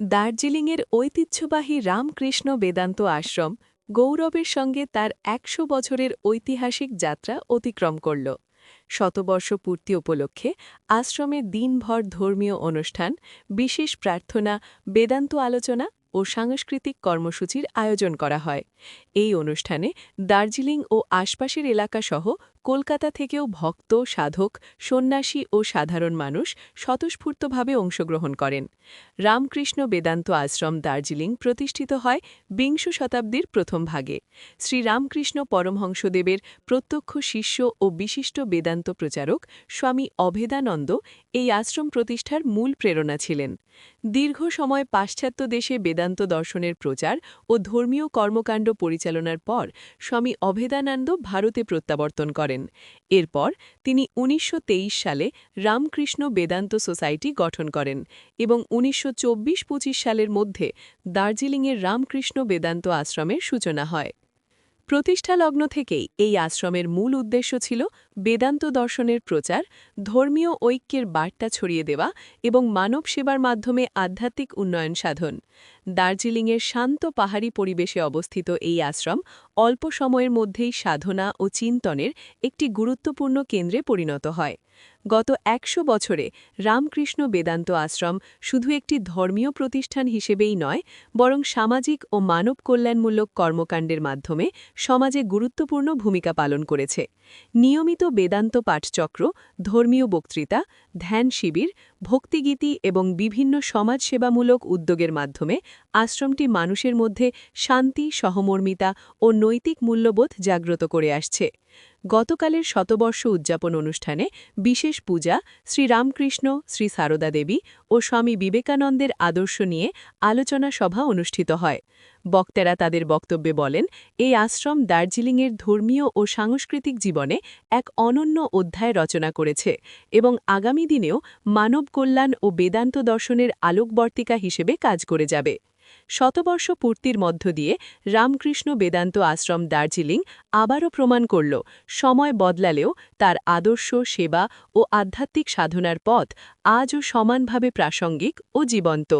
দার্জিলিংয়ের ঐতিহ্যবাহী রামকৃষ্ণ বেদান্ত আশ্রম গৌরবের সঙ্গে তার একশো বছরের ঐতিহাসিক যাত্রা অতিক্রম করল। শতবর্ষ পূর্তি উপলক্ষে আশ্রমে দিনভর ধর্মীয় অনুষ্ঠান, বিশেষ প্রার্থনা, বেদান্ত আলোচনা ও সাংস্কৃতিক কর্মসূচির আয়োজন করা হয়। এই অনুষ্ঠানে দার্জিলিং ও আশপাশের এলাকাসহ কলকাতা থেকেও ভক্ত, সাধক, সন্ন্যাসী ও সাধারণ মানুষ স্বতঃস্ফূর্তভাবে অংশগ্রহণ করেন। রামকৃষ্ণ বেদান্ত আশ্রম দার্জিলিং প্রতিষ্ঠিত হয় বিংশ শতাব্দীর প্রথম ভাগে। শ্রী রামকৃষ্ণ পরমহংসদেবের প্রত্যক্ষ শিষ্য ও বিশিষ্ট বেদান্ত প্রচারক স্বামী অভেদানন্দ এই আশ্রম প্রতিষ্ঠার মূল প্রেরণা ছিলেন। দীর্ঘ সময় পাশ্চাত্য দেশে বেদান্ত দর্শনের প্রচার ও ধর্মীয় কর্মকাণ্ড পরিচালনার পর স্বামী অভেদানন্দ ভারতে প্রত্যাবর্তন করেন। এরপর তিনি উনিশশো তেইশ সালে রামকৃষ্ণ বেদান্ত সোসাইটি গঠন করেন এবং উনিশশো চব্বিশ সালের মধ্যে দার্জিলিংয়ের রামকৃষ্ণ বেদান্ত আশ্রমের সূচনা হয়। প্রতিষ্ঠালগ্ন থেকেই এই আশ্রমের মূল উদ্দেশ্য ছিল বেদান্ত দর্শনের প্রচার, ধর্মীয় ঐক্যের বার্তা ছড়িয়ে দেওয়া এবং মানব সেবার মাধ্যমে আধ্যাত্মিক উন্নয়ন সাধন। দার্জিলিংয়ের শান্ত পাহাড়ি পরিবেশে অবস্থিত এই আশ্রম অল্প সময়ের মধ্যেই সাধনা ও চিন্তনের একটি গুরুত্বপূর্ণ কেন্দ্রে পরিণত হয়। গত একশো বছরে রামকৃষ্ণ বেদান্ত আশ্রম শুধু একটি ধর্মীয় প্রতিষ্ঠান হিসেবেই নয়, বরং সামাজিক ও মানব কল্যাণমূলক কর্মকাণ্ডের মাধ্যমে সমাজে গুরুত্বপূর্ণ ভূমিকা পালন করেছে। নিয়মিত বেদান্ত পাঠচক্র, ধর্মীয় বক্তৃতা, ধ্যান শিবির, ভক্তিগীতি এবং বিভিন্ন সমাজসেবামূলক উদ্যোগের মাধ্যমে আশ্রমটি মানুষের মধ্যে শান্তি, সহমর্মিতা ও নৈতিক মূল্যবোধ জাগ্রত করে আসছে। গতকালের শতবর্ষ উদযাপন অনুষ্ঠানে বিশেষ পূজা শ্রীরামকৃষ্ণ, শ্রী সারদা দেবী ও স্বামী বিবেকানন্দের আদর্শ নিয়ে আলোচনা সভা অনুষ্ঠিত হয়। বক্তারা তাদের বক্তব্যে বলেন, এই আশ্রম দার্জিলিংয়ের ধর্মীয় ও সাংস্কৃতিক জীবনে এক অনন্য অধ্যায় রচনা করেছে এবং আগামী দিনেও মানব কল্যাণ ও বেদান্ত দর্শনের আলোকবর্তিকা হিসেবে কাজ করে যাবে। শতবর্ষ পূর্তির মধ্য দিয়ে রামকৃষ্ণ বেদান্ত আশ্রম দার্জিলিং আবারও প্রমাণ করল, সময় বদলালেও তার আদর্শ, সেবা ও আধ্যাত্মিক সাধনার পথ আজও সমানভাবে প্রাসঙ্গিক ও জীবন্ত।